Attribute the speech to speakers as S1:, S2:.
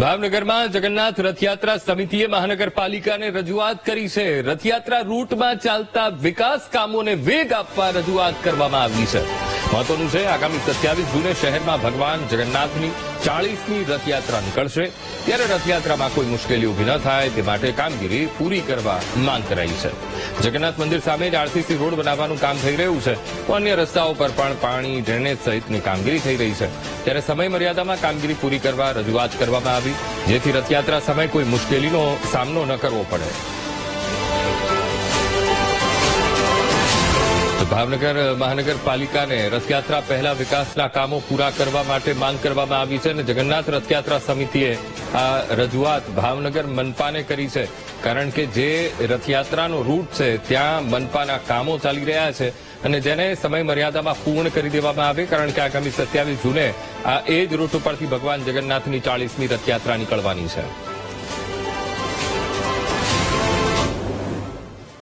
S1: ભાવનગરમાં જગન્નાથ રથયાત્રા સમિતિએ મહાનગરપાલિકાને રજૂઆત કરી છે. રથયાત્રા રૂટમાં ચાલતા વિકાસ કામોને વેગ આપવા રજૂઆત કરવામાં આવી છે. મહત્વનું છે. આગામી સત્યાવીસ જૂને શહેરમાં ભગવાન જગન્નાથની ચાળીસમી રથયાત્રા નીકળશે. ત્યારે રથયાત્રામાં કોઈ મુશ્કેલી ઊભી ન થાય. તે માટે કામગીરી પૂરી કરવા માંગ કરાઈ છે. જગન્નાથ મંદિર સામે જ આરસીસી રોડ બનાવવાનું કામ થઈ રહ્યું છે. તો અન્ય રસ્તાઓ પર પણ પાણી, ડ્રેનેજ સહિતની કામગીરી થઈ રહી છે. ત્યારે સમય મર્યાદામાં કામગીરી પૂરી કરવા રજૂઆત કરવામાં આવી, જેથી રથયાત્રા સમય કોઈ મુશ્કેલીનો સામનો ન કરવો પડે. ભાવનગર મહાનગરપાલિકાને રથયાત્રા પહેલા વિકાસના કામો પૂરા કરવા માટે માંગ કરવામાં આવી છે અને જગન્નાથ રથયાત્રા સમિતિએ આ રજૂઆત ભાવનગર મનપાને કરી છે. કારણ કે જે રથયાત્રાનો રૂટ છે, ત્યાં મનપાના કામો ચાલી રહ્યા છે અને જેને સમય મર્યાદામાં પૂર્ણ કરી દેવામાં આવે, કારણ કે આગામી સત્યાવીસ જૂને આ એ જ રૂટ ઉપરથી ભગવાન જગન્નાથની ચાળીસમી રથયાત્રા નીકળવાની છે.